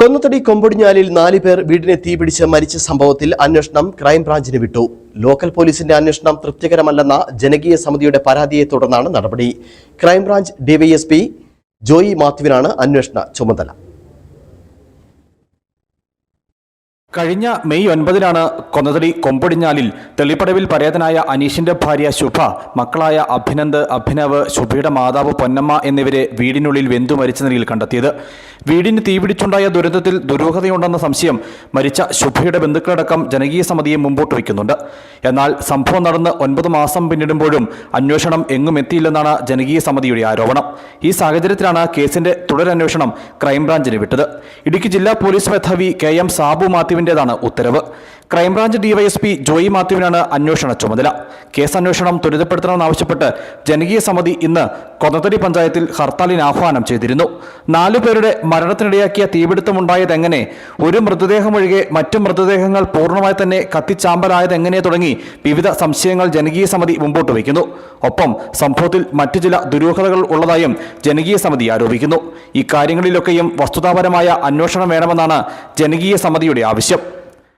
കൊന്നത്തടി കൊമ്പൊടിഞ്ഞാലിൽ നാല് പേർ വീടിനെ തീപിടിച്ച് മരിച്ച സംഭവത്തിൽ അന്വേഷണം ക്രൈംബ്രാഞ്ചിന് വിട്ടു. ലോക്കൽ പോലീസിന്റെ അന്വേഷണം തൃപ്തികരമല്ലെന്ന ജനകീയ സമിതിയുടെ പരാതിയെ തുടർന്നാണ് നടപടി. ക്രൈംബ്രാഞ്ച് ഡിവൈഎസ്പി ജോയി മാത്യുവിനാണ് അന്വേഷണ ചുമതല. കഴിഞ്ഞ മെയ് ഒൻപതിനാണ് കൊന്നതടി കൊമ്പൊടിഞ്ഞാലിൽ തെളിപ്പടവിൽ പരേതനായ അനീഷിന്റെ ഭാര്യ ശുഭ മക്കളായ അഭിനന്ദ് അഭിനവ് ശുഭയുടെ മാതാവ് പൊന്നമ്മ എന്നിവരെ വീടിനുള്ളിൽ വെന്തു മരിച്ച നിലയിൽ കണ്ടെത്തിയത്. വീടിന് തീപിടിച്ചുണ്ടായ ദുരന്തത്തിൽ ദുരൂഹതയുണ്ടെന്ന സംശയം മരിച്ച ശുഭയുടെ ബന്ധുക്കളടക്കം ജനകീയ സമിതിയെ മുമ്പോട്ട് വയ്ക്കുന്നുണ്ട്. എന്നാൽ സംഭവം നടന്ന് ഒൻപത് മാസം പിന്നിടുമ്പോഴും അന്വേഷണം എങ്ങും എത്തിയില്ലെന്നാണ് ജനകീയ സമിതിയുടെ ആരോപണം. ഈ സാഹചര്യത്തിലാണ് കേസിന്റെ തുടരന്വേഷണം ക്രൈംബ്രാഞ്ചിന് വിട്ടത്. ഇടുക്കി ജില്ലാ പോലീസ് മേധാവി കെ എം സാബു മാത്യുവിന്റേതാണ് ഉത്തരവ്. ക്രൈംബ്രാഞ്ച് ഡിവൈഎസ്പി ജോയി മാത്യുവിനാണ് അന്വേഷണ ചുമതല. കേസ് അന്വേഷണം ത്വരിതപ്പെടുത്തണമെന്നാവശ്യപ്പെട്ട് ജനകീയ സമിതി ഇന്ന് കൊന്നത്തടി പഞ്ചായത്തിൽ ഹർത്താലിന് ആഹ്വാനം ചെയ്തിരുന്നു. നാലു പേരുടെ മരണത്തിനിടയാക്കിയ തീപിടുത്തമുണ്ടായതെങ്ങനെ ഒരു മൃതദേഹം ഒഴികെ മറ്റു മൃതദേഹങ്ങൾ പൂർണമായി തന്നെ കത്തിച്ചാമ്പലായതെങ്ങനെ തുടങ്ങി വിവിധ സംശയങ്ങൾ ജനകീയ സമിതി മുമ്പോട്ട് വയ്ക്കുന്നു. ഒപ്പം സംഭവത്തിൽ മറ്റു ചില ദുരൂഹതകൾ ഉള്ളതായും ജനകീയ സമിതി ആരോപിക്കുന്നു. ഇക്കാര്യങ്ങളിലൊക്കെയും വസ്തുതാപരമായ അന്വേഷണം വേണമെന്നാണ് ജനകീയ സമിതിയുടെ ആവശ്യം.